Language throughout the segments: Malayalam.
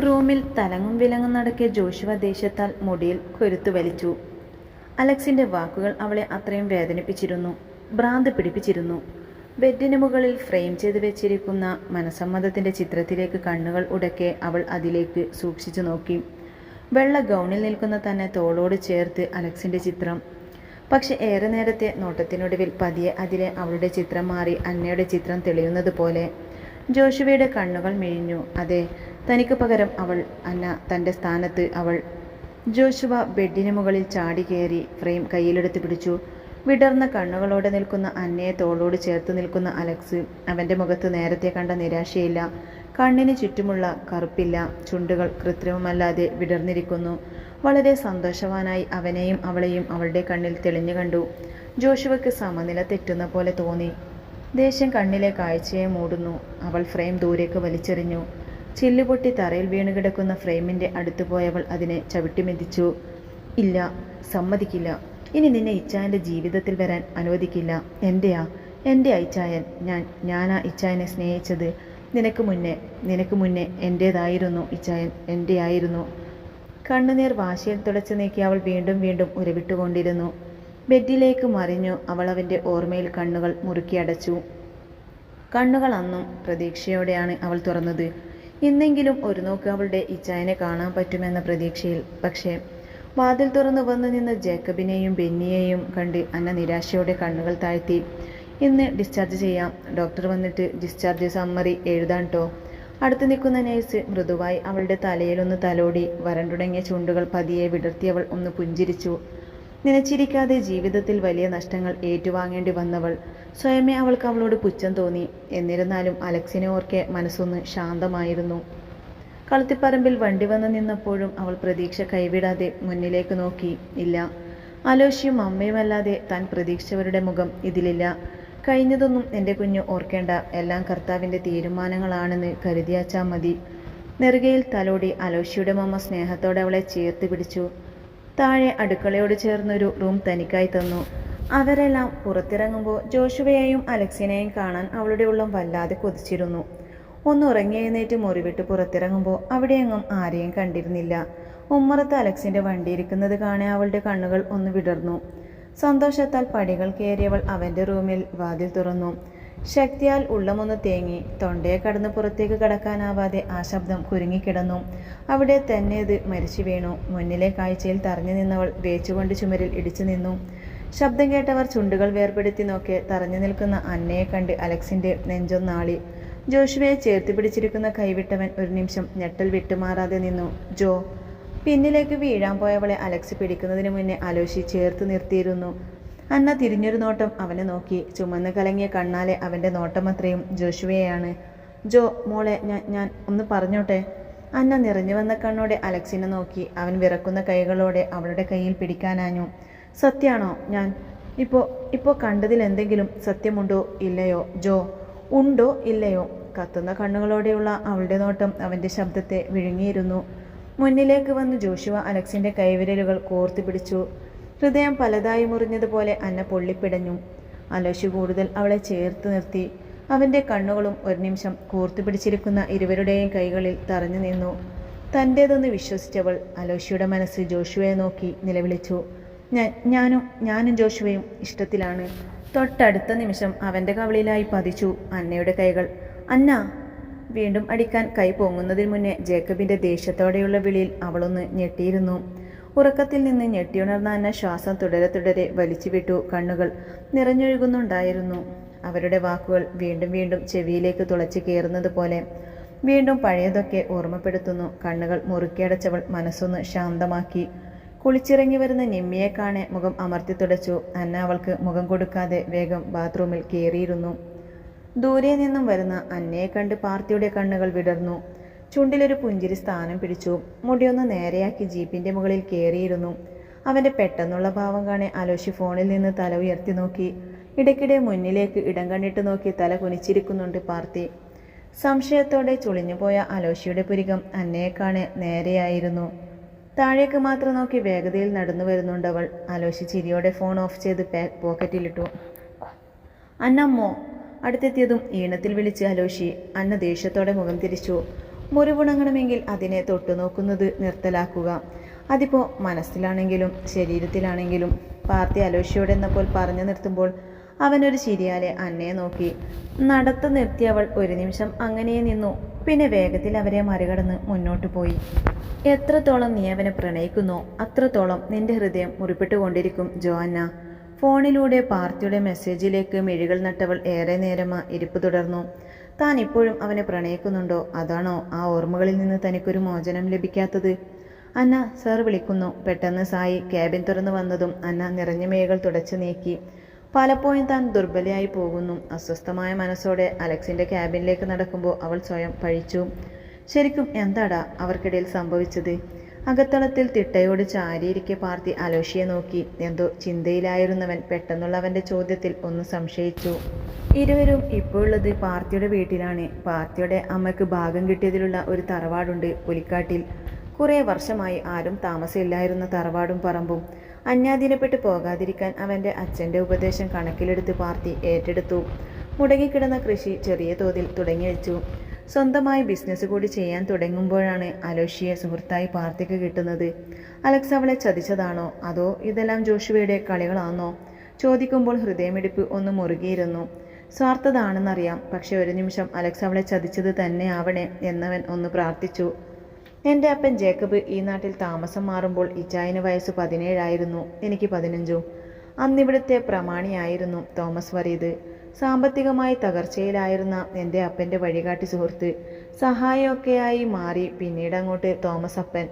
റൂമിൽ തലങ്ങും വിലങ്ങും നടക്കിയ ജോഷുവ ദേഷ്യത്താൽ മുടിയിൽ കൊരുത്തു വലിച്ചു. അലക്സിന്റെ വാക്കുകൾ അവളെ അത്രയും വേദനിപ്പിച്ചിരുന്നു. ഭ്രാന്ത് പിടിപ്പിച്ചിരുന്നു. ബെഡിന് മുകളിൽ ഫ്രെയിം ചെയ്ത് വെച്ചിരിക്കുന്ന മനസമ്മതത്തിന്റെ ചിത്രത്തിലേക്ക് കണ്ണുകൾ ഉടക്കെ അവൾ അതിലേക്ക് സൂക്ഷിച്ചു നോക്കി. വെള്ള ഗൗണിൽ നിൽക്കുന്ന തന്നെ തോളോട് ചേർത്ത് അലക്സിന്റെ ചിത്രം. പക്ഷെ ഏറെ നേരത്തെ നോട്ടത്തിനൊടുവിൽ പതിയെ അതിലെ അവളുടെ ചിത്രം മാറി അന്നയുടെ ചിത്രം തെളിയുന്നത് പോലെ. ജോഷുവയുടെ കണ്ണുകൾ മിഴിഞ്ഞു. അതെ തനിക്ക് പകരം അവൾ അന്ന തന്റെ സ്ഥാനത്ത് അവൾ. ജോഷുവ ബെഡിന് മുകളിൽ ചാടി കയറി ഫ്രെയിം കയ്യിലെടുത്ത് പിടിച്ചു. വിടർന്ന കണ്ണുകളോടെ നിൽക്കുന്ന അന്നയെ തോളോട് ചേർത്ത് നിൽക്കുന്ന അലക്സ് അവന്റെ മുഖത്ത് നേരത്തെ കണ്ട നിരാശയില്ല. കണ്ണിന് ചുറ്റുമുള്ള കറുപ്പില്ല ചുണ്ടുകൾ കൃത്രിമമല്ലാതെ വിടർന്നിരിക്കുന്നു. വളരെ സന്തോഷവാനായി അവനെയും അവളെയും അവളുടെ കണ്ണിൽ തെളിഞ്ഞു കണ്ടു. ജോഷുവയ്ക്ക് സമനില തെറ്റുന്ന പോലെ തോന്നി. ദേഷ്യം കണ്ണിലെ കാഴ്ചയെ മൂടുന്നു. അവൾ ഫ്രെയിം ദൂരേക്ക് വലിച്ചെറിഞ്ഞു. ചില്ലുപൊട്ടി തറയിൽ വീണുകിടക്കുന്ന ഫ്രെയിമിന്റെ അടുത്ത് പോയവൾ അതിനെ ചവിട്ടിമെതിച്ചു. ഇല്ല സമ്മതിക്കില്ല. ഇനി നിന്നെ ഇച്ചായന്റെ ജീവിതത്തിൽ വരാൻ അനുവദിക്കില്ല. എന്റെയാ എന്റെ ഇച്ചായൻ. ഞാൻ ഞാനാ ഇച്ചായനെ സ്നേഹിച്ചത്. നിനക്ക് മുന്നേ നിനക്ക് മുന്നേ എന്റേതായിരുന്നു ഇച്ചായൻ. എന്റെ ആയിരുന്നു കണ്ണുനീർ വാശിയിൽ തുടച്ചു നീക്കി അവൾ വീണ്ടും വീണ്ടും ഉരവിട്ടുകൊണ്ടിരുന്നു. ബെഡിലേക്ക് മറിഞ്ഞു അവൾ അവന്റെ ഓർമ്മയിൽ കണ്ണുകൾ മുറുക്കി അടച്ചു. കണ്ണുകൾ അന്നും പ്രതീക്ഷയോടെയാണ് അവൾ തുറന്നത്. ഇന്നെങ്കിലും ഒരു നോക്ക് അവളുടെ ഇച്ചായനെ കാണാൻ പറ്റുമെന്ന പ്രതീക്ഷയിൽ. പക്ഷേ വാതിൽ തുറന്ന് വന്നു നിന്ന് ജേക്കബിനെയും ബെന്നിയെയും കണ്ട് അന്ന നിരാശയോടെ കണ്ണുകൾ താഴ്ത്തി ഇന്ന് ഡിസ്ചാർജ് ചെയ്യാം. ഡോക്ടർ വന്നിട്ട് ഡിസ്ചാർജ് സമ്മറി എഴുതാൻ ട്ടോ അടുത്ത് നിൽക്കുന്ന നേഴ്സ് മൃദുവായി അവളുടെ തലയിലൊന്ന് തലോടി വരണ്ടുടങ്ങിയ ചുണ്ടുകൾ പതിയെ വിടർത്തി അവൾ ഒന്ന് പുഞ്ചിരിച്ചു. നനച്ചിരിക്കാതെ ജീവിതത്തിൽ വലിയ നഷ്ടങ്ങൾ ഏറ്റുവാങ്ങേണ്ടി വന്നവൾ സ്വയമേ അവൾക്ക് അവളോട് പുച്ഛം തോന്നി. എന്നിരുന്നാലും അലക്സിനെ ഓർക്കെ മനസ്സൊന്ന് ശാന്തമായിരുന്നു. കളത്തിപ്പറമ്പിൽ വണ്ടി വന്ന് നിന്നപ്പോഴും അവൾ പ്രതീക്ഷ കൈവിടാതെ മുന്നിലേക്ക് നോക്കി. ഇല്ല. അലോഷ്യും അമ്മയുമല്ലാതെ താൻ പ്രതീക്ഷിച്ചവരുടെ മുഖം ഇതിലില്ല. കഴിഞ്ഞതൊന്നും എന്റെ കുഞ്ഞു ഓർക്കേണ്ട. എല്ലാം കർത്താവിന്റെ തീരുമാനങ്ങളാണെന്ന് കരുതിയാച്ചാൽ മതി. നെറുകയിൽ തലോടി അലോഷിയുടെ മമ്മ സ്നേഹത്തോടെ അവളെ ചേർത്ത് പിടിച്ചു. താഴെ അടുക്കളയോട് ചേർന്നൊരു റൂം തനിക്കായി തന്നു. അവരെല്ലാം പുറത്തിറങ്ങുമ്പോൾ ജോഷുവയെയും അലക്സിനെയും കാണാൻ അവളുടെ ഉള്ളം വല്ലാതെ കൊതിച്ചിരുന്നു. ഒന്ന് ഉറങ്ങി എഴുന്നേറ്റ് മുറിവിട്ട് പുറത്തിറങ്ങുമ്പോൾ അവിടെയെങ്ങും ആരെയും കണ്ടിരുന്നില്ല. ഉമ്മറത്ത് അലക്സിന്റെ വണ്ടിയിരിക്കുന്നത് കാണെ അവളുടെ കണ്ണുകൾ ഒന്ന് വിടർന്നു. സന്തോഷത്താൽ പടികൾ കയറിയവൾ അവന്റെ റൂമിൽ വാതിൽ തുറന്നു. ശക്തിയാൽ ഉള്ളമൊന്ന് തേങ്ങി തൊണ്ടയെ കടന്ന് പുറത്തേക്ക് കടക്കാനാവാതെ ആ ശബ്ദം കുരുങ്ങിക്കിടന്നു. അവിടെ തന്നെ ഇത് മരിച്ചു വീണു. മുന്നിലെ കാഴ്ചയിൽ തറഞ്ഞു നിന്നവൾ വേച്ചുകൊണ്ട് ചുമരിൽ ഇടിച്ചു നിന്നു. ശബ്ദം കേട്ടവർ ചുണ്ടുകൾ വേർപെടുത്തി നോക്കി തറഞ്ഞു നിൽക്കുന്ന അന്നയെ കണ്ട് അലക്സിന്റെ നെഞ്ചൊന്നാളി ജോഷുവയെ ചേർത്തി പിടിച്ചിരിക്കുന്ന കൈവിട്ടവൻ ഒരു നിമിഷം ഞെട്ടൽ വിട്ടുമാറാതെ നിന്നു. ജോ പിന്നിലേക്ക് വീഴാൻ പോയവളെ അലക്സ് പിടിക്കുന്നതിന് മുന്നേ അലോഷി ചേർത്ത് നിർത്തിയിരുന്നു. അന്ന തിരിഞ്ഞൊരു നോട്ടം അവനെ നോക്കി. ചുമന്ന് കലങ്ങിയ കണ്ണാലെ അവന്റെ നോട്ടം അത്രയും ജോഷുവയെയാണ്. ജോ മോളെ ഞാൻ ഞാൻ ഒന്ന് പറഞ്ഞോട്ടെ? അന്ന നിറഞ്ഞു വന്ന കണ്ണോടെ അലക്സിനെ നോക്കി. അവൻ വിറക്കുന്ന കൈകളോടെ അവളുടെ കയ്യിൽ പിടിക്കാനാഞ്ഞു സത്യാണോ ഞാൻ? ഇപ്പോൾ ഇപ്പോൾ കണ്ടതിൽ എന്തെങ്കിലും സത്യമുണ്ടോ ഇല്ലയോ? ജോ ഉണ്ടോ ഇല്ലയോ? കത്തുന്ന കണ്ണുകളോടെയുള്ള അവളുടെ നോട്ടം അവന്റെ ശബ്ദത്തെ വിഴുങ്ങിയിരുന്നു. മുന്നിലേക്ക് വന്ന് ജോഷുവ അലക്സിന്റെ കൈവിരലുകൾ കോർത്തു പിടിച്ചു. ഹൃദയം പലതായി മുറിഞ്ഞതുപോലെ അന്ന പൊള്ളിപ്പിടഞ്ഞു. അലോഷി കൂടുതൽ അവളെ ചേർത്ത് നിർത്തി. അവന്റെ കണ്ണുകളും ഒരു നിമിഷം കോർത്തു പിടിച്ചിരിക്കുന്ന ഇരുവരുടെയും കൈകളിൽ തറഞ്ഞു നിന്നു. തന്റേതെന്ന് വിശ്വസിച്ചവൾ അലോഷിയുടെ മനസ്സ് ജോഷുവയെ നോക്കി നിലവിളിച്ചു. ഞാനും ഞാനും ജോഷുവയും ഇഷ്ടത്തിലാണ്. തൊട്ടടുത്ത നിമിഷം അവന്റെ കവളിലായി പതിച്ചു അന്നയുടെ കൈകൾ. അന്ന വീണ്ടും അടിക്കാൻ കൈ പൊങ്ങുന്നതിന് മുന്നേ ജേക്കബിന്റെ ദേഷ്യത്തോടെയുള്ള വിളിയിൽ അവളൊന്ന് ഞെട്ടിയിരുന്നു. ഉറക്കത്തിൽ നിന്ന് ഞെട്ടിയുണർന്ന അന്ന ശ്വാസം തുടരെ തുടരെ വലിച്ചുവിട്ടു കണ്ണുകൾ. നിറഞ്ഞൊഴുകുന്നുണ്ടായിരുന്നു. അവരുടെ വാക്കുകൾ വീണ്ടും വീണ്ടും ചെവിയിലേക്ക് തുളച്ചു കയറുന്നത് പോലെ. വീണ്ടും പഴയതൊക്കെ ഓർമ്മപ്പെടുത്തുന്നു. കണ്ണുകൾ മുറുക്കിയടച്ചവൾ മനസ്സൊന്ന് ശാന്തമാക്കി. കുളിച്ചിറങ്ങി വരുന്ന നിമ്മിയെ കാണെ മുഖം അമർത്തി തുടച്ചു. അന്ന അവൾക്ക് മുഖം കൊടുക്കാതെ വേഗം ബാത്റൂമിൽ കയറിയിരുന്നു ദൂരെ നിന്നും വരുന്ന അന്നയെ കണ്ട് പാർത്തിയുടെ കണ്ണുകൾ വിടർന്നു. ചുണ്ടിലൊരു പുഞ്ചിരി സ്ഥാനം പിടിച്ചു. മുടിയൊന്ന് നേരെയാക്കി ജീപ്പിന്റെ മുകളിൽ കയറിയിരുന്നു അവന്റെ പെട്ടെന്നുള്ള ഭാവം കാണെ അലോഷി ഫോണിൽ നിന്ന് തല ഉയർത്തി നോക്കി. ഇടയ്ക്കിടെ മുന്നിലേക്ക് ഇടം കണ്ടിട്ട് നോക്കി തല കുനിച്ചിരിക്കുന്നുണ്ട് പാർത്തി. സംശയത്തോടെ ചുളിഞ്ഞുപോയ അലോഷിയുടെ പുരികം അന്നയെ കാണെ നേരെയായിരുന്നു. താഴേക്ക് മാത്രം നോക്കി വേഗതയിൽ നടന്നു വരുന്നുണ്ടവൾ ആലോചിച്ച് ചിരിയോടെ ഫോൺ ഓഫ് ചെയ്ത് പോക്കറ്റിലിട്ടു അന്നമ്മോ അടുത്തെത്തിയതും ഈണത്തിൽ വിളിച്ച് അലോഷി അന്ന ദേഷ്യത്തോടെ മുഖം തിരിച്ചു. മുറിവുണങ്ങണമെങ്കിൽ അതിനെ തൊട്ടുനോക്കുന്നത് നിർത്തലാക്കുക. അതിപ്പോൾ മനസ്സിലാണെങ്കിലും ശരീരത്തിലാണെങ്കിലും പാർത്തി അലോഷ്യോടെന്നപ്പോൾ പറഞ്ഞു നിർത്തുമ്പോൾ അവനൊരു ചിരിയാലെ അന്നയെ നോക്കി. നടത്തു നിർത്തി അവൾ ഒരു നിമിഷം അങ്ങനെ നിന്നു. പിന്നെ വേഗത്തിൽ അവരെ മറികടന്ന് മുന്നോട്ട് പോയി. എത്രത്തോളം നീ അവനെ പ്രണയിക്കുന്നോ അത്രത്തോളം നിന്റെ ഹൃദയം മുറിപ്പെട്ടുകൊണ്ടിരിക്കും ജോഅന്ന ഫോണിലൂടെ പാർത്തിയുടെ മെസ്സേജിലേക്ക് മിഴികൾ നട്ടവൾ ഏറെ നേരമാ ഇരിപ്പ് തുടർന്നു. താൻ ഇപ്പോഴും അവനെ പ്രണയിക്കുന്നുണ്ടോ? അതാണോ ആ ഓർമ്മകളിൽ നിന്ന് തനിക്കൊരു മോചനം ലഭിക്കാത്തത്? അന്ന സർ വിളിക്കുന്നു. പെട്ടെന്ന് സായി ക്യാബിൻ തുറന്നു വന്നതും അന്ന നിറഞ്ഞ മേകൾ തുടച്ചു നീക്കി. പലപ്പോഴും താൻ ദുർബലയായി പോകുന്നു. അസ്വസ്ഥമായ മനസ്സോടെ അലക്സിന്റെ ക്യാബിനിലേക്ക് നടക്കുമ്പോൾ അവൾ സ്വയം പഴിച്ചു. ശരിക്കും എന്താടാ അവർക്കിടയിൽ സംഭവിച്ചത്? അകത്തളത്തിൽ തിട്ടയോട് ചാരിയിരിക്കെ പാർത്തി അലോഷിയെ നോക്കി. എന്തോ ചിന്തയിലായിരുന്നവൻ പെട്ടെന്നുള്ള അവന്റെ ചോദ്യത്തിൽ ഒന്ന് സംശയിച്ചു. ഇരുവരും ഇപ്പോഴുള്ളത് പാർത്തിയുടെ വീട്ടിലാണ്. പാർത്തിയുടെ അമ്മയ്ക്ക് ഭാഗം കിട്ടിയതിലുള്ള ഒരു തറവാടുണ്ട് പുലിക്കാട്ടിൽ. കുറേ വർഷമായി ആരും താമസമില്ലായിരുന്ന തറവാടും പറമ്പും. അന്യാധീനപ്പെട്ടു പോകാതിരിക്കാൻ അവന്റെ അച്ഛന്റെ ഉപദേശം കണക്കിലെടുത്ത് പാർട്ടി ഏറ്റെടുത്തു. മുടങ്ങിക്കിടന്ന കൃഷി ചെറിയ തോതിൽ തുടങ്ങി വെച്ചു. സ്വന്തമായി ബിസിനസ് കൂടി ചെയ്യാൻ തുടങ്ങുമ്പോഴാണ് അലോഷിയെ സുഹൃത്തായി പാർട്ടിക്ക് കിട്ടുന്നത്. അലക്സ് അവളെ ചതിച്ചതാണോ? അതോ ഇതെല്ലാം ജോഷുവയുടെ കളികളാണോ ചോദിക്കുമ്പോൾ ഹൃദയമിടിപ്പ് ഒന്ന് മുറുകിയിരുന്നു. സ്വാർത്ഥതാണെന്നറിയാം. പക്ഷെ ഒരു നിമിഷം അലക്സ് അവളെ ചതിച്ചത് തന്നെ ആവണേ എന്നവൻ ഒന്ന് പ്രാർത്ഥിച്ചു. എന്റെ അപ്പൻ ജേക്കബ് ഈ നാട്ടിൽ താമസം മാറുമ്പോൾ ഇച്ചായന് വയസ്സ് പതിനേഴായിരുന്നു. എനിക്ക് പതിനഞ്ചു. അന്നിവിടുത്തെ പ്രമാണിയായിരുന്നു തോമസ് വറീദ് സാമ്പത്തികമായി തകർച്ചയിലായിരുന്ന എന്റെ അപ്പന്റെ വഴികാട്ടി സുഹൃത്ത്. സഹായമൊക്കെയായി മാറി പിന്നീട് അങ്ങോട്ട് തോമസ് അപ്പൻ.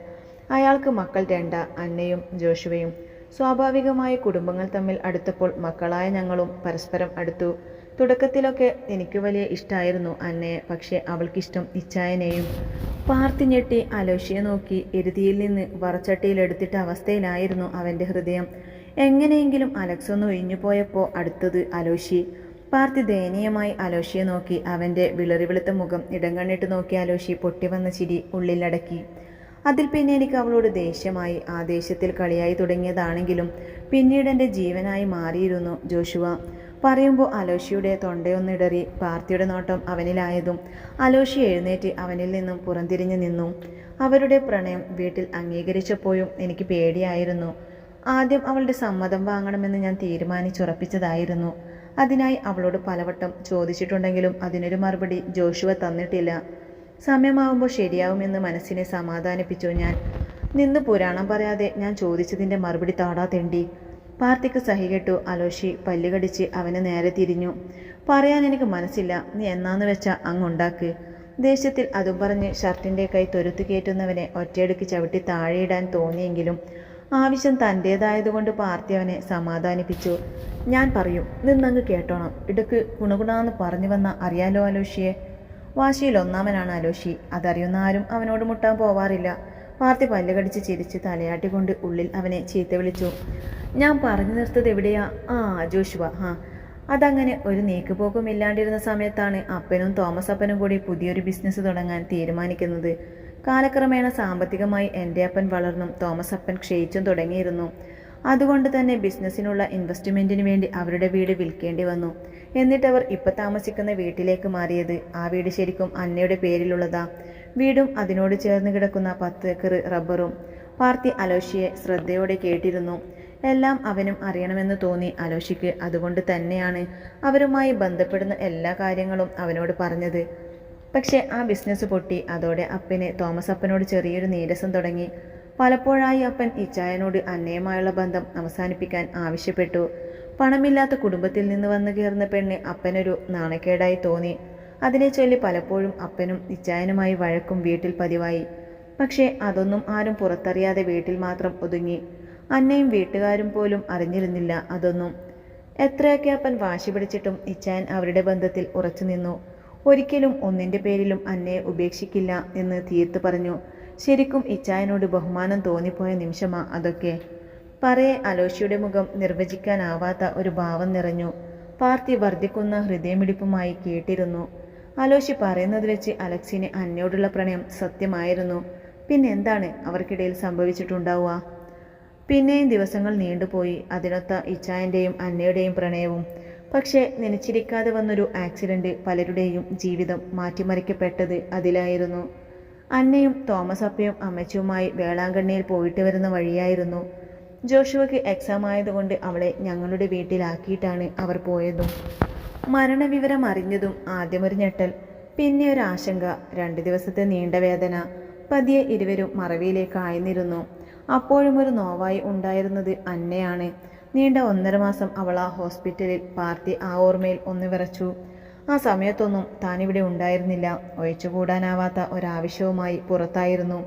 അയാൾക്ക് മക്കൾ രണ്ട അന്നയും ജോഷുവയും. സ്വാഭാവികമായി കുടുംബങ്ങൾ തമ്മിൽ അടുത്തപ്പോൾ മക്കളായ ഞങ്ങളും പരസ്പരം അടുത്തു. തുടക്കത്തിലൊക്കെ എനിക്ക് വലിയ ഇഷ്ടമായിരുന്നു അന്നയെ പക്ഷേ അവൾക്കിഷ്ടം ഇച്ചായനെയും. പാർത്തി ഞെട്ടി അലോഷിയെ നോക്കി എരുതിയിൽ നിന്ന് വറച്ചട്ടിയിലെടുത്തിട്ട അവസ്ഥയിലായിരുന്നു അവന്റെ ഹൃദയം. എങ്ങനെയെങ്കിലും അലക്സ് ഒന്ന് ഒഴിഞ്ഞുപോയപ്പോൾ അടുത്തത് അലോഷി. പാർത്തി ദയനീയമായി അലോഷിയെ നോക്കി അവന്റെ വിളറി വെളുത്ത മുഖം ഇടം കണ്ണിട്ട് നോക്കി അലോഷി പൊട്ടിവന്ന ചിരി ഉള്ളിലടക്കി. അതിൽ പിന്നെ എനിക്ക് അവളോട് ദേഷ്യമായി ആ ദേഷ്യത്തിൽ കളിയായി തുടങ്ങിയതാണെങ്കിലും പിന്നീട് എന്റെ ജീവനായി മാറിയിരുന്നു ജോഷുവ. പറയുമ്പോൾ അലോഷിയുടെ തൊണ്ടയൊന്നിടറി പാർത്തിയുടെ നോട്ടം അവനിലായതും അലോഷി എഴുന്നേറ്റ് അവനിൽ നിന്നും പുറംതിരിഞ്ഞു നിന്നു. അവരുടെ പ്രണയം വീട്ടിൽ അംഗീകരിച്ചപ്പോഴും എനിക്ക് പേടിയായിരുന്നു. ആദ്യം അവളുടെ സമ്മതം വാങ്ങണമെന്ന് ഞാൻ തീരുമാനിച്ചുറപ്പിച്ചതായിരുന്നു. അതിനായി അവളോട് പലവട്ടം ചോദിച്ചിട്ടുണ്ടെങ്കിലും അതിനൊരു മറുപടി ജോഷുവ തന്നിട്ടില്ല. സമയമാവുമ്പോൾ ശരിയാവുമെന്ന് മനസ്സിനെ സമാധാനിപ്പിച്ചു ഞാൻ. നിന്ന് പുരാണം പറയാതെ ഞാൻ ചോദിച്ചതിന്റെ മറുപടി താടാ തെണ്ടി. പാർത്തിക്ക് സഹികെട്ടു അലോഷി പല്ലുകടിച്ച് അവന് നേരെ തിരിഞ്ഞു. പറയാൻ എനിക്ക് മനസ്സില്ല. നീ എന്നാന്ന് വെച്ചാൽ അങ്ങുണ്ടാക്ക്. ദേഷ്യത്തിൽ അതും പറഞ്ഞ് ഷർട്ടിന്റെ കൈ തൊരുത്തു കയറ്റുന്നവനെ ഒറ്റയടുക്ക് ചവിട്ടി താഴെയിടാൻ തോന്നിയെങ്കിലും ആവശ്യം തന്റേതായതുകൊണ്ട് പാർത്തി അവനെ സമാധാനിപ്പിച്ചു. ഞാൻ പറയും. നിന്നങ്ങ് കേട്ടോണം. ഇടയ്ക്ക് ഗുണഗുണാന്ന് പറഞ്ഞു വന്ന അറിയാലോ അലോഷിയെ? വാശിയിൽ ഒന്നാമനാണ് അലോഷി. അതറിയുന്ന ആരും അവനോട് മുട്ടാൻ പോവാറില്ല. പാർത്തി പല്ലുകടിച്ച് ചിരിച്ച് തലയാട്ടിക്കൊണ്ട് ഉള്ളിൽ അവനെ ചീത്ത വിളിച്ചു. ഞാൻ പറഞ്ഞു നിർത്തത് എവിടെയാ? ആ ജോഷുവ. ആ അതങ്ങനെ ഒരു നീക്കുപോക്കും ഇല്ലാണ്ടിരുന്ന സമയത്താണ് അപ്പനും തോമസ് അപ്പനും കൂടി പുതിയൊരു ബിസിനസ് തുടങ്ങാൻ തീരുമാനിക്കുന്നത്. കാലക്രമേണ സാമ്പത്തികമായി എന്റെ അപ്പൻ വളർന്നും തോമസ് അപ്പൻ ക്ഷയിച്ചും തുടങ്ങിയിരുന്നു. അതുകൊണ്ട് തന്നെ ബിസിനസ്സിനുള്ള ഇൻവെസ്റ്റ്മെന്റിന് വേണ്ടി അവരുടെ വീട് വിൽക്കേണ്ടി വന്നു. എന്നിട്ടവർ ഇപ്പം താമസിക്കുന്ന വീട്ടിലേക്ക് മാറിയത്. ആ വീട് ശരിക്കും അന്നയുടെ പേരിലുള്ളതാ. വീടും അതിനോട് ചേർന്ന് കിടക്കുന്ന പത്ത് ഏക്കർ റബ്ബറും പാർത്തി അലോഷിയെ ശ്രദ്ധയോടെ കേട്ടിരുന്നു. എല്ലാം അവനും അറിയണമെന്ന് തോന്നി അലോഷിക്ക്. അതുകൊണ്ട് തന്നെയാണ് അവരുമായി ബന്ധപ്പെടുന്ന എല്ലാ കാര്യങ്ങളും അവനോട് പറഞ്ഞത്. പക്ഷേ ആ ബിസിനസ് പൊട്ടി. അതോടെ അപ്പന് തോമസ് അപ്പനോട് ചെറിയൊരു നീരസം തുടങ്ങി. പലപ്പോഴായി അപ്പൻ ഇച്ചായനോട് അന്നയുമായുള്ള ബന്ധം അവസാനിപ്പിക്കാൻ ആവശ്യപ്പെട്ടു. പണമില്ലാത്ത കുടുംബത്തിൽ നിന്ന് വന്നു കയറുന്ന പെണ്ണ് അപ്പനൊരു നാണക്കേടായി തോന്നി. അതിനെ ചൊല്ലി പലപ്പോഴും അപ്പനും ഇച്ചായനുമായി വഴക്കും വീട്ടിൽ പതിവായി. പക്ഷേ അതൊന്നും ആരും പുറത്തറിയാതെ വീട്ടിൽ മാത്രം ഒതുങ്ങി. അന്നയും വീട്ടുകാരും പോലും അറിഞ്ഞിരുന്നില്ല അതൊന്നും. എത്രയൊക്കെ അപ്പൻ വാശി പിടിച്ചിട്ടും ഇച്ചായൻ അവരുടെ ബന്ധത്തിൽ ഉറച്ചു നിന്നു. ഒരിക്കലും ഒന്നിന്റെ പേരിലും അന്നയെ ഉപേക്ഷിക്കില്ല എന്ന് തീർത്ത് പറഞ്ഞു. ശരിക്കും ഇച്ചായനോട് ബഹുമാനം തോന്നിപ്പോയ നിമിഷമാ അതൊക്കെ. പറയെ അലോഷിയുടെ മുഖം നിർവചിക്കാനാവാത്ത ഒരു ഭാവം നിറഞ്ഞു. പാർത്തി വർദ്ധിക്കുന്ന ഹൃദയമിടിപ്പുമായി കേട്ടിരുന്നു. അലോഷി പറയുന്നത് വെച്ച് അലക്സിന് അന്നയോടുള്ള പ്രണയം സത്യമായിരുന്നു. പിന്നെ എന്താണ് അവർക്കിടയിൽ സംഭവിച്ചിട്ടുണ്ടാവുക? പിന്നെയും ദിവസങ്ങൾ നീണ്ടുപോയി. അതിനൊത്ത ഇച്ചായന്റെയും അന്നയുടെയും പ്രണയവും. പക്ഷേ നനച്ചിരിക്കാതെ വന്നൊരു ആക്സിഡന്റ് പലരുടെയും ജീവിതം മാറ്റിമറിക്കപ്പെട്ടത് അതിലായിരുന്നു. അന്നയും തോമസ് അപ്പയും അമ്മച്ചുമായി വേളാങ്കണ്ണിയിൽ പോയിട്ട് വരുന്ന വഴിയായിരുന്നു. ജോഷുവയ്ക്ക് എക്സാം ആയതുകൊണ്ട് അവളെ ഞങ്ങളുടെ വീട്ടിലാക്കിയിട്ടാണ് അവർ പോയതും. മരണവിവരം അറിഞ്ഞതും ആദ്യമൊരു ഞെട്ടൽ പിന്നെ ഒരു ആശങ്ക. രണ്ട് ദിവസത്തെ നീണ്ട വേദന. പതിയെ ഇരുവരും മറവിയിലേക്ക് ആയിരുന്നിരുന്നു അപ്പോഴും ഒരു നോവായി ഉണ്ടായിരുന്നത് അന്നയാണ്. നീണ്ട ഒന്നര മാസം അവൾ ആ ഹോസ്പിറ്റലിൽ പാർട്ടി ആ ഓർമ്മയിൽ ഒന്ന് വിറച്ചു. ആ സമയത്തൊന്നും താനിവിടെ ഉണ്ടായിരുന്നില്ല. ഒഴിച്ചുകൂടാനാവാത്ത ഒരാവശ്യവുമായി പുറത്തായിരുന്നു.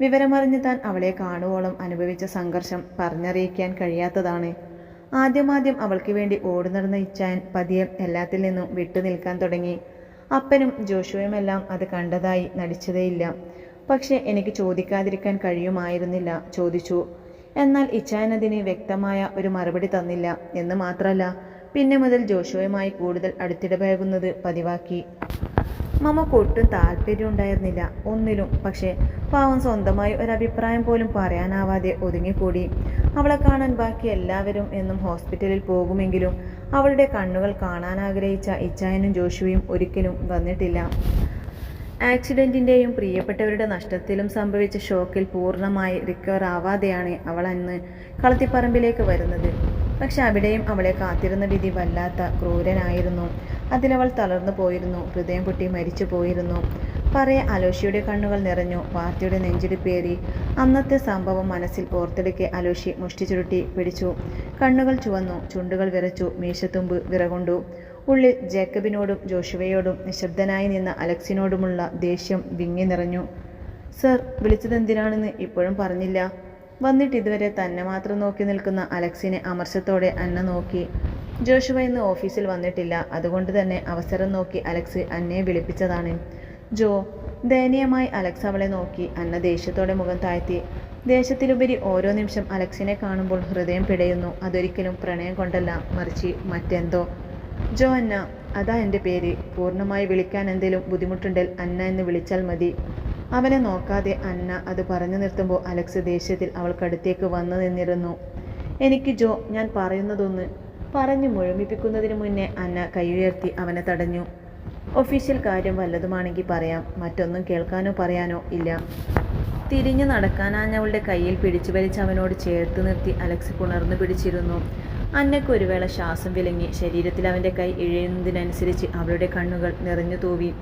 വിവരമറിഞ്ഞ് താൻ അവളെ കാണുവോളം അനുഭവിച്ച സംഘർഷം പറഞ്ഞറിയിക്കാൻ കഴിയാത്തതാണ്. ആദ്യമാദ്യം അവൾക്ക് വേണ്ടി ഓടി നടന്ന ഇച്ചായൻ പതിയെ എല്ലാത്തിൽ നിന്നും വിട്ടു നിൽക്കാൻ തുടങ്ങി. അപ്പനും ജോഷുവുമെല്ലാം അത് കണ്ടതായി നടിച്ചതേയില്ല. പക്ഷേ എനിക്ക് ചോദിക്കാതിരിക്കാൻ കഴിയുമായിരുന്നില്ല. ചോദിച്ചു എന്നാൽ ഇച്ചായൻ അതിന് വ്യക്തമായ ഒരു മറുപടി തന്നില്ല എന്ന് മാത്രമല്ല പിന്നെ മുതൽ ജോഷുവുമായി കൂടുതൽ അടുത്തിടപഴകുന്നത് പതിവാക്കി. മമ്മക്ക് ഒട്ടും താല്പര്യം ഉണ്ടായിരുന്നില്ല. ഒന്നിലും പക്ഷേ പാവം സ്വന്തമായി ഒരു അഭിപ്രായം പോലും പറയാനാവാതെ ഒതുങ്ങിക്കൂടി. അവളെ കാണാൻ ബാക്കി എല്ലാവരും എന്നും ഹോസ്പിറ്റലിൽ പോകുമെങ്കിലും അവളുടെ കണ്ണുകൾ കാണാൻ ആഗ്രഹിച്ച ഇച്ചായനും ജോഷുവും ഒരിക്കലും വന്നിട്ടില്ല. ആക്സിഡന്റിന്റെയും പ്രിയപ്പെട്ടവരുടെ നഷ്ടത്തിലും സംഭവിച്ച ഷോക്കിൽ പൂർണമായി റിക്കവർ ആവാതെയാണ് അവൾ അന്ന് കളത്തിപ്പറമ്പിലേക്ക് വരുന്നത്. പക്ഷെ അവിടെയും അവളെ കാത്തിരുന്ന വിധി വല്ലാത്ത ക്രൂരനായിരുന്നു. അതിലവൾ തളർന്നു പോയിരുന്നു. ഹൃദയം പൊട്ടി മരിച്ചു പോയിരുന്നു പറയെ അലോഷിയുടെ കണ്ണുകൾ നിറഞ്ഞു വാർത്തയുടെ നെഞ്ചിടിപ്പേറി. അന്നത്തെ സംഭവം മനസ്സിൽ ഓർത്തെടുക്കെ അലോഷി മുഷ്ടി ചുരുട്ടി പിടിച്ചു. കണ്ണുകൾ ചുവന്നു ചുണ്ടുകൾ വിറച്ചു മീശത്തുമ്പ് വിറകൊണ്ടു. ഉള്ളിൽ ജേക്കബിനോടും ജോഷുവയോടും നിശബ്ദനായി നിന്ന അലക്സിനോടുമുള്ള ദേഷ്യം വിങ്ങി നിറഞ്ഞു. സർ വിളിച്ചതെന്തിനാണെന്ന് ഇപ്പോഴും പറഞ്ഞില്ല. വന്നിട്ട് ഇതുവരെ തന്നെ മാത്രം നോക്കി നിൽക്കുന്ന അലക്സിനെ അമർശത്തോടെ അന്ന നോക്കി. ജോഷുവ ഇന്ന് ഓഫീസിൽ വന്നിട്ടില്ല. അതുകൊണ്ട് തന്നെ അവസരം നോക്കി അലക്സ് അന്നയെ വിളിപ്പിച്ചതാണ്. ജോ ദയനീയമായി അലക്സ് അവളെ നോക്കി അന്ന ദേഷ്യത്തോടെ മുഖം താഴ്ത്തി. ദേഷ്യത്തിലുപരി ഓരോ നിമിഷം അലക്സിനെ കാണുമ്പോൾ ഹൃദയം പിടയുന്നു. അതൊരിക്കലും പ്രണയം കൊണ്ടല്ല മറിച്ച് മറ്റെന്തോ. ജോ അന്ന അതാ എന്റെ പേര്. പൂർണമായി വിളിക്കാൻ എന്തെങ്കിലും ബുദ്ധിമുട്ടുണ്ടെങ്കിൽ അന്ന എന്ന് വിളിച്ചാൽ മതി. അവനെ നോക്കാതെ അന്ന അത് പറഞ്ഞു നിർത്തുമ്പോൾ അലക്സ് ദേഷ്യത്തിൽ അവൾക്കടുത്തേക്ക് വന്നു നിന്നിരുന്നു. എനിക്ക് ജോ ഞാൻ പറയുന്നതൊന്ന് പറഞ്ഞു മുഴുമിപ്പിക്കുന്നതിന് മുന്നേ അന്ന കൈ ഉയർത്തി അവനെ തടഞ്ഞു. ഒഫീഷ്യൽ കാര്യം വല്ലതുമാണെങ്കിൽ പറയാം. മറ്റൊന്നും കേൾക്കാനോ പറയാനോ ഇല്ല. തിരിഞ്ഞു നടക്കാനാഞ്ഞവളുടെ കയ്യിൽ പിടിച്ചു വലിച്ച് അവനോട് ചേർത്ത് നിർത്തി അലക്സ് പുണർന്നു പിടിച്ചിരുന്നു. അന്നയ്ക്ക് ഒരു വേള ശ്വാസം വിലങ്ങി. ശരീരത്തിൽ അവന്റെ കൈ ഇഴയുന്നതിനനുസരിച്ച് അവളുടെ കണ്ണുകൾ നിറഞ്ഞു തൂവി.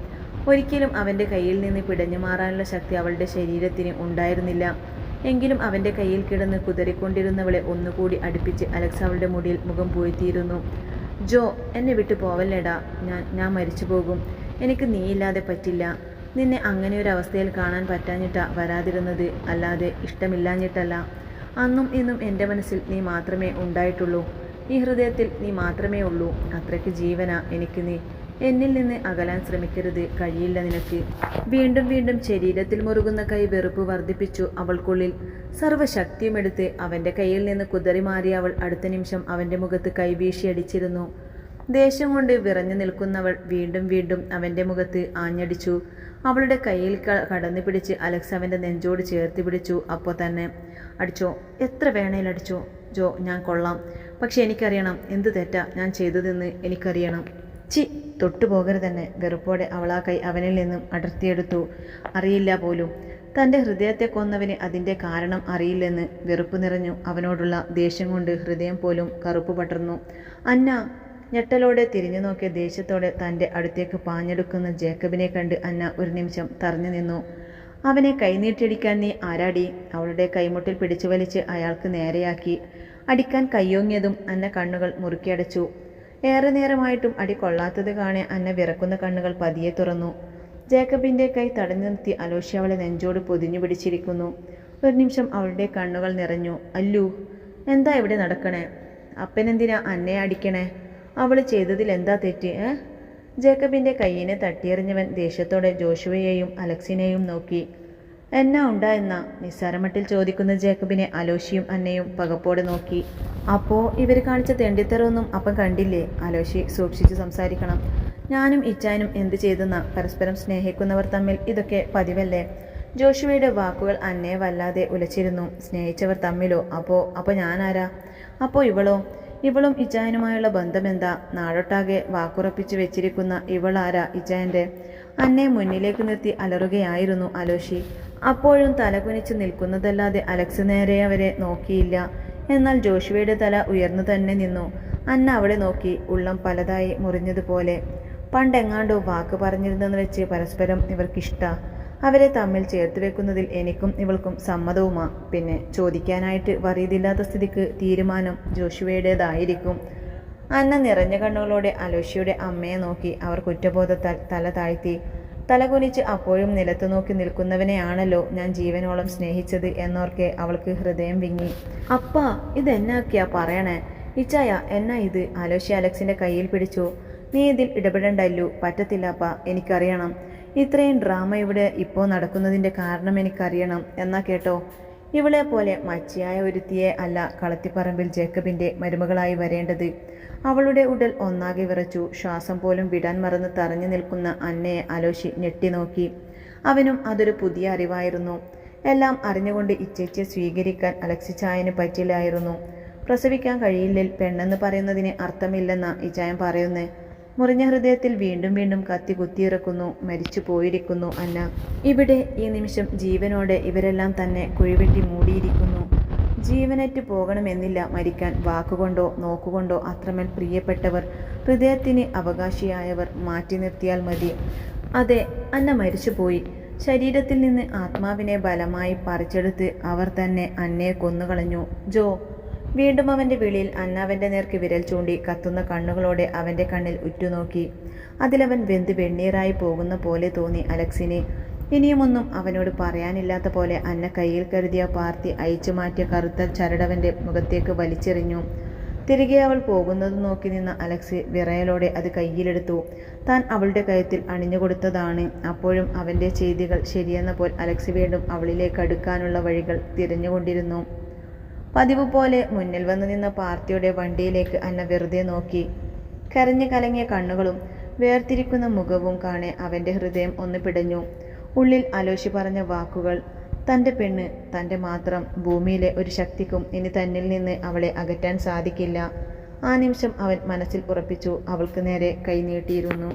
ഒരിക്കലും അവന്റെ കയ്യിൽ നിന്ന് പിടഞ്ഞു മാറാനുള്ള ശക്തി അവളുടെ ശരീരത്തിന് ഉണ്ടായിരുന്നില്ല. എങ്കിലും അവന്റെ കയ്യിൽ കിടന്ന് കുതറിക്കൊണ്ടിരുന്നവളെ ഒന്നുകൂടി അടുപ്പിച്ച് അലക്സ് അവളുടെ മുടിയിൽ മുഖം പൂഴ്ത്തിയിരുന്നു. ജോ എന്നെ വിട്ടു പോവല്ലേടാ. ഞാൻ ഞാൻ മരിച്ചു പോകും. എനിക്ക് നീയില്ലാതെ പറ്റില്ല. നിന്നെ അങ്ങനെ ഒരു അവസ്ഥയിൽ കാണാൻ പറ്റാഞ്ഞിട്ടാ വരാതിരുന്നത്. അല്ലാതെ ഇഷ്ടമില്ലാഞ്ഞിട്ടല്ല. അന്നും ഇന്നും എന്റെ മനസ്സിൽ നീ മാത്രമേ ഉണ്ടായിട്ടുള്ളൂ. ഈ ഹൃദയത്തിൽ നീ മാത്രമേ ഉള്ളൂ. അത്രയ്ക്ക് ജീവന എനിക്ക് നീ. എന്നിൽ നിന്ന് അകലാൻ ശ്രമിക്കരുത്. കഴിയില്ല നിനക്ക്. വീണ്ടും വീണ്ടും ശരീരത്തിൽ മുറുകുന്ന കൈ വെറുപ്പ് വർദ്ധിപ്പിച്ചു അവൾക്കുള്ളിൽ. സർവശക്തിയുമെടുത്ത് അവന്റെ കയ്യിൽ നിന്ന് കുതറി മാറി അവൾ അടുത്ത നിമിഷം അവന്റെ മുഖത്ത് കൈവീശി അടിച്ചിരുന്നു. ദേഷ്യം കൊണ്ട് വിറഞ്ഞു നിൽക്കുന്നവൾ വീണ്ടും വീണ്ടും അവന്റെ മുഖത്ത് ആഞ്ഞടിച്ചു. അവളുടെ കയ്യിൽ ക- കടന്നു പിടിച്ച് അലക്സ് അവന്റെ നെഞ്ചോട് ചേർത്ത് പിടിച്ചു. അപ്പോൾ തന്നെ അടിച്ചോ എത്ര വേണേൽ അടിച്ചോ. ജോ ഞാൻ കൊള്ളാം. പക്ഷെ എനിക്കറിയണം എന്ത് തെറ്റാ ഞാൻ ചെയ്തതെന്ന് എനിക്കറിയണം. ചി തൊട്ടു പോകരുതെന്നെ. വെറുപ്പോടെ അവളാ കൈ അവനിൽ നിന്നും അടർത്തിയെടുത്തു. അറിയില്ല പോലും. തന്റെ ഹൃദയത്തെ കൊന്നവന് അതിന്റെ കാരണം അറിയില്ലെന്ന് വെറുപ്പ് നിറഞ്ഞു അവനോടുള്ള ദേഷ്യം കൊണ്ട് ഹൃദയം പോലും കറുപ്പ് പടർന്നു. അന്ന ഞെട്ടലോടെ തിരിഞ്ഞു നോക്കിയ ദേഷ്യത്തോടെ തന്റെ അടുത്തേക്ക് പാഞ്ഞെടുക്കുന്ന ജേക്കബിനെ കണ്ട് അന്ന ഒരു നിമിഷം തറഞ്ഞു നിന്നു. അവനെ കൈനീട്ടിയടിക്കാൻ നീ ആരാടി? അവളുടെ കൈമുട്ടിൽ പിടിച്ചു വലിച്ച് അയാൾക്ക് നേരെയാക്കി. അടിക്കാൻ കയ്യോങ്ങിയതും അന്ന കണ്ണുകൾ മുറുക്കിയടച്ചു. ഏറെ നേരമായിട്ടും അടി കൊള്ളാത്തത് കാണെ അന്ന വിറക്കുന്ന കണ്ണുകൾ പതിയെ തുറന്നു. ജേക്കബിന്റെ കൈ തടഞ്ഞു നിർത്തി അലോഷ്യ അവളെ നെഞ്ചോട് പൊതിഞ്ഞു പിടിച്ചിരിക്കുന്നു. ഒരു നിമിഷം അവളുടെ കണ്ണുകൾ നിറഞ്ഞു. അല്ലു എന്താ ഇവിടെ നടക്കണേ? അപ്പനെന്തിനാ അന്നയെ അടിക്കണേ? അവൾ ചെയ്തതിൽ എന്താ തെറ്റ് ഏ? ജേക്കബിന്റെ കയ്യിനെ തട്ടിയെറിഞ്ഞവൻ ദേഷ്യത്തോടെ ജോഷുവയെയും അലക്സിനെയും നോക്കി. എന്നാ ഉണ്ടായെന്ന നിസ്സാരമട്ടിൽ ചോദിക്കുന്ന ജേക്കബിനെ അലോഷിയും അന്നയും പകപ്പോടെ നോക്കി. അപ്പോ ഇവർ കാണിച്ച തെണ്ടിത്തരമൊന്നും അപ്പം കണ്ടില്ലേ? അലോഷി സൂക്ഷിച്ചു സംസാരിക്കണം. ഞാനും ഇച്ചാനും എന്ത് ചെയ്തെന്ന? പരസ്പരം സ്നേഹിക്കുന്നവർ തമ്മിൽ ഇതൊക്കെ പതിവല്ലേ? ജോഷുവയുടെ വാക്കുകൾ അന്നയെ വല്ലാതെ ഉലച്ചിരുന്നു. സ്നേഹിച്ചവർ തമ്മിലോ? അപ്പോ അപ്പോൾ ഞാനാരാ? അപ്പോൾ ഇവളോ? ഇവളും ഇച്ചായനുമായുള്ള ബന്ധമെന്താ? നാടൊട്ടാകെ വാക്കുറപ്പിച്ചു വെച്ചിരിക്കുന്ന ഇവളാരാ ഇച്ചായന്റെ അന്നെ മുന്നിലേക്ക് നിർത്തി അലറുകയായിരുന്നു അലോഷി അപ്പോഴും തലകുനിച്ച് നിൽക്കുന്നതല്ലാതെ അലക്സ് നേരെ അവരെ നോക്കിയില്ല. എന്നാൽ ജോഷുവയുടെ തല ഉയർന്നു തന്നെ നിന്നു. അന്ന അവളെ നോക്കി ഉള്ളം പലതായി മുറിഞ്ഞതുപോലെ. പണ്ടെങ്ങാണ്ടോ വാക്ക് പറഞ്ഞിരുന്നെന്ന് വെച്ച് പരസ്പരം ഇവർക്കിഷ്ട. അവരെ തമ്മിൽ ചേർത്ത് വെക്കുന്നതിൽ എനിക്കും ഇവൾക്കും സമ്മതവുമാ. പിന്നെ ചോദിക്കാനായിട്ട് വറിയതില്ലാത്ത സ്ഥിതിക്ക് തീരുമാനം ജോഷുവയുടേതായിരിക്കും. അന്ന നിറഞ്ഞ കണ്ണുകളോടെ അലോഷിയുടെ അമ്മയെ നോക്കി അവർ കുറ്റബോധത്താൽ തല താഴ്ത്തി. തലകുനിച്ച് അപ്പോഴും നിലത്തു നോക്കി നിൽക്കുന്നവനെയാണല്ലോ ഞാൻ ജീവനോളം സ്നേഹിച്ചത് എന്നോർക്കെ അവൾക്ക് ഹൃദയം വിങ്ങി. അപ്പാ ഇതെന്നാക്കിയാ പറയണേ? ഇച്ചായ എന്നാ ഇത്? അലോഷി അലക്സിന്റെ കയ്യിൽ പിടിച്ചു. നീ ഇതിൽ ഇടപെടണ്ടല്ലോ. പറ്റത്തില്ലപ്പാ എനിക്കറിയണം. ഇത്രയും ഡ്രാമ ഇവിടെ ഇപ്പോൾ നടക്കുന്നതിന്റെ കാരണം എനിക്കറിയണം. എന്നാ കേട്ടോ? ഇവളെ പോലെ മച്ചിയായ ഒരുത്തിയെ അല്ല കളത്തിപ്പറമ്പിൽ ജേക്കബിന്റെ മരുമകളായി വരേണ്ടത്. അവളുടെ ഉടൽ ഒന്നാകെ വിറച്ചു. ശ്വാസം പോലും വിടാൻ മറന്ന് തറഞ്ഞു നിൽക്കുന്ന അന്നയെ അലോശി ഞെട്ടി നോക്കി. അവനും അതൊരു പുതിയ അറിവായിരുന്നു. എല്ലാം അറിഞ്ഞുകൊണ്ട് ഇച്ചേച്ചിയെ സ്വീകരിക്കാൻ അലക്സിച്ചായന് പറ്റില്ലായിരുന്നു. പ്രസവിക്കാൻ കഴിയില്ലിൽ പെണ്ണെന്ന് പറയുന്നതിന് അർത്ഥമില്ലെന്ന ഇച്ചായൻ പറയുന്നേ. മുറിഞ്ഞ ഹൃദയത്തിൽ വീണ്ടും വീണ്ടും കത്തി കുത്തിയിറക്കുന്നു മരിച്ചു പോയിരിക്കുന്നു അന്ന. ഇവിടെ ഈ നിമിഷം ജീവനോടെ ഇവരെല്ലാം തന്നെ കുഴിവെട്ടി മൂടിയിരിക്കുന്നു. ജീവനറ്റ് പോകണമെന്നില്ല മരിക്കാൻ. വാക്കുകൊണ്ടോ നോക്കുകൊണ്ടോ അത്രമേൽ പ്രിയപ്പെട്ടവർ ഹൃദയത്തിന് അവകാശിയായവർ മാറ്റി നിർത്തിയാൽ മതി. അതെ അന്ന മരിച്ചുപോയി ശരീരത്തിൽ നിന്ന് ആത്മാവിനെ ബലമായി പറിച്ചെടുത്ത് അവർ തന്നെ അന്നയെ കൊന്നുകളഞ്ഞു. ജോ വീണ്ടും അവന്റെ വിളിയിൽ അന്നാവന്റെ നേർക്ക് വിരൽ ചൂണ്ടി കത്തുന്ന കണ്ണുകളോടെ അവന്റെ കണ്ണിൽ ഉറ്റുനോക്കി. അതിലവൻ വെന്ത് വെണ്ണീറായി പോകുന്ന പോലെ തോന്നി അലക്സിനെ. ഇനിയുമൊന്നും അവനോട് പറയാനില്ലാത്ത പോലെ അന്ന കയ്യിൽ കരുതിയ പാർത്തി അയച്ചു മാറ്റിയ കറുത്ത ചരടവന്റെ മുഖത്തേക്ക് വലിച്ചെറിഞ്ഞു. തിരികെ അവൾ പോകുന്നത് നോക്കി നിന്ന അലക്സ് വിറയലോടെ അത് കയ്യിലെടുത്തു. താൻ അവളുടെ കയത്തിൽ അണിഞ്ഞുകൊടുത്തതാണ് അപ്പോഴും അവന്റെ ചെയ്തികൾ ശരിയെന്ന പോൽ അലക്സി വീണ്ടും അവളിലേക്ക് അടുക്കാനുള്ള വഴികൾ തിരഞ്ഞുകൊണ്ടിരുന്നു. പതിവ് പോലെ മുന്നിൽ വന്നു നിന്ന വണ്ടിയിലേക്ക് അന്ന വെറുതെ നോക്കി. കരഞ്ഞു കലങ്ങിയ കണ്ണുകളും വേർതിരിക്കുന്ന മുഖവും കാണെ അവന്റെ ഹൃദയം ഒന്ന് പിടഞ്ഞു. ഉള്ളിൽ അലോഷി പറഞ്ഞ വാക്കുകൾ തന്റെ പെണ്ണ് തന്റെ മാത്രം ഭൂമിയിലെ ഒരു ശക്തിക്കും ഇനി തന്നിൽ നിന്ന് അവളെ അകറ്റാൻ സാധിക്കില്ല. ആ നിമിഷം അവൻ മനസ്സിൽ ഉറപ്പിച്ചു അവൾക്ക് നേരെ കൈനീട്ടിയിരുന്നു